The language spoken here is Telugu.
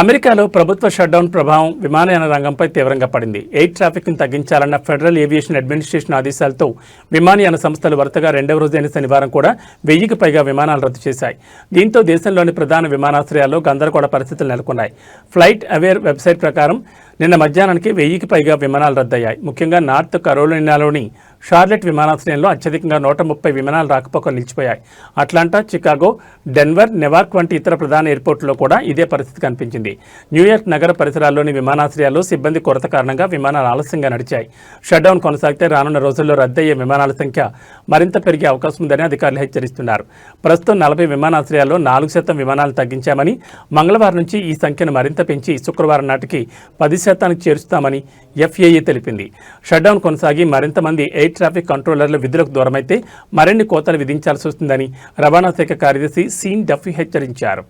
అమెరికాలో ప్రభుత్వ షట్డౌన్ ప్రభావం విమానయాన రంగంపై తీవ్రంగా పడింది. ఎయిర్ ట్రాఫిక్ను తగ్గించాలన్న ఫెడరల్ ఏవియేషన్ అడ్మినిస్ట్రేషన్ ఆదేశాలతో విమానయాన సంస్థలు వరుసగా రెండవ రోజైన శనివారం కూడా వెయ్యికి పైగా విమానాలు రద్దు చేశాయి. దీంతో దేశంలోని ప్రధాన విమానాశ్రయాల్లో గందరగోళ పరిస్థితులు నెలకొన్నాయి. ఫ్లైట్ అవేర్ వెబ్సైట్ ప్రకారం నిన్న మధ్యాహ్నానికి వెయ్యికి పైగా విమానాలు రద్దయ్యాయి. ముఖ్యంగా నార్త్ కరోలినాలోని షార్లెట్ విమానాశ్రయంలో అత్యధికంగా నూట ముప్పై విమానాలు రాకపోకలు నిలిచిపోయాయి. అట్లాంటా చికాగో డెన్వర్ నెవార్క్ వంటి ఇతర ప్రధాన ఎయిర్పోర్టులో కూడా ఇదే పరిస్థితి కనిపించింది. న్యూయార్క్ నగర పరిసరాల్లోని విమానాశ్రయాల్లో సిబ్బంది కొరత కారణంగా విమానాలు ఆలస్యంగా నడిచాయి. షట్డౌన్ కొనసాగితే రానున్న రోజుల్లో రద్దయ్యే విమానాల సంఖ్య మరింత పెరిగే అవకాశం ఉందని అధికారులు హెచ్చరిస్తున్నారు. ప్రస్తుతం నలభై విమానాశ్రయాల్లో నాలుగు శాతం విమానాలు తగ్గించామని మంగళవారం నుంచి ఈ సంఖ్యను మరింత పెంచి శుక్రవారం నాటికి పది శాతానికి చేరుస్తామని ఎఫ్ఏఏ తెలిపింది. షట్డౌన్ కొనసాగి మరింత మంది ఎయిర్ ట్రాఫిక్ కంట్రోలర్ల విధులకు దూరమైతే మరిన్ని కోతలు విధించాల్సి వస్తుందని రవాణా శాఖ కార్యదర్శి సీన్ డఫీ హెచ్చరించారు.